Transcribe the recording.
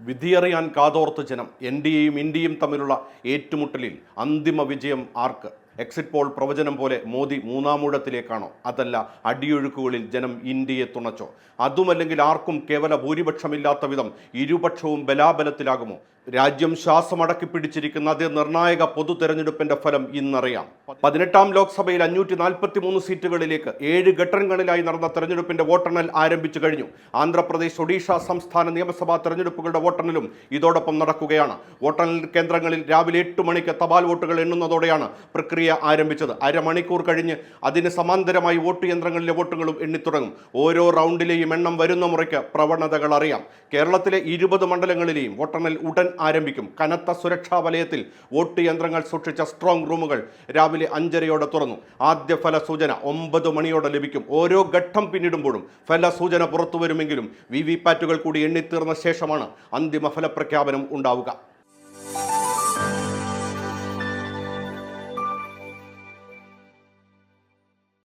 വിധിയറിയാൻ കാതോർത്ത് ജനം N D എയും ഇന്ത്യയും തമ്മിലുള്ള ഏറ്റുമുട്ടലിൽ അന്തിമ വിജയം ആർക്ക്? എക്സിറ്റ് പോൾ പ്രവചനം പോലെ മോദി മൂന്നാമൂഴത്തിലേക്കാണോ അതല്ല അടിയൊഴുക്കുകളിൽ ജനം ഇന്ത്യയെ തുണച്ചോ? അതുമല്ലെങ്കിൽ ആർക്കും കേവല ഭൂരിപക്ഷമില്ലാത്ത വിധം ഇരുപക്ഷവും ബലാബലത്തിലാകുമോ? രാജ്യം ശ്വാസമടക്കി പിടിച്ചിരിക്കുന്ന അതേ നിർണായക പൊതു തെരഞ്ഞെടുപ്പിന്റെ ഫലം ഇന്നറിയാം. പതിനെട്ടാം ലോക്സഭയിൽ അഞ്ഞൂറ്റി നാൽപ്പത്തി മൂന്ന് സീറ്റുകളിലേക്ക് ഏഴ് ഘട്ടങ്ങളിലായി നടന്ന തെരഞ്ഞെടുപ്പിന്റെ വോട്ടെണ്ണൽ ആരംഭിച്ചു കഴിഞ്ഞു. ആന്ധ്രാപ്രദേശ് ഒഡീഷ സംസ്ഥാന നിയമസഭാ തെരഞ്ഞെടുപ്പുകളുടെ വോട്ടെണ്ണലും ഇതോടൊപ്പം നടക്കുകയാണ്. വോട്ടെണ്ണൽ കേന്ദ്രങ്ങളിൽ രാവിലെ എട്ട് മണിക്ക് തപാൽ വോട്ടുകൾ എണ്ണുന്നതോടെയാണ് പ്രക്രിയ ആരംഭിച്ചത്. അരമണിക്കൂർ കഴിഞ്ഞ് അതിന് സമാന്തരമായി വോട്ട് യന്ത്രങ്ങളിലെ വോട്ടുകളും എണ്ണിത്തുടങ്ങും. ഓരോ റൗണ്ടിലെയും എണ്ണം വരുന്ന മുറയ്ക്ക് പ്രവണതകൾ അറിയാം. കേരളത്തിലെ ഇരുപത് മണ്ഡലങ്ങളിലെയും വോട്ടെണ്ണൽ ഉടൻ ആരംഭിക്കും. കനത്ത സുരക്ഷാ വലയത്തിൽ വോട്ട് യന്ത്രങ്ങൾ സൂക്ഷിച്ച സ്ട്രോങ് റൂമുകൾ രാവിലെ അഞ്ചരയോടെ തുറന്നു. ആദ്യ ഫലസൂചന ഒമ്പത് മണിയോടെ ലഭിക്കും. ഓരോ ഘട്ടം പിന്നിടുമ്പോഴും ഫലസൂചന പുറത്തു വരുമെങ്കിലും വി വി പാറ്റുകൾ കൂടി എണ്ണിത്തീർന്ന ശേഷമാണ് അന്തിമ ഫലപ്രഖ്യാപനം ഉണ്ടാവുക.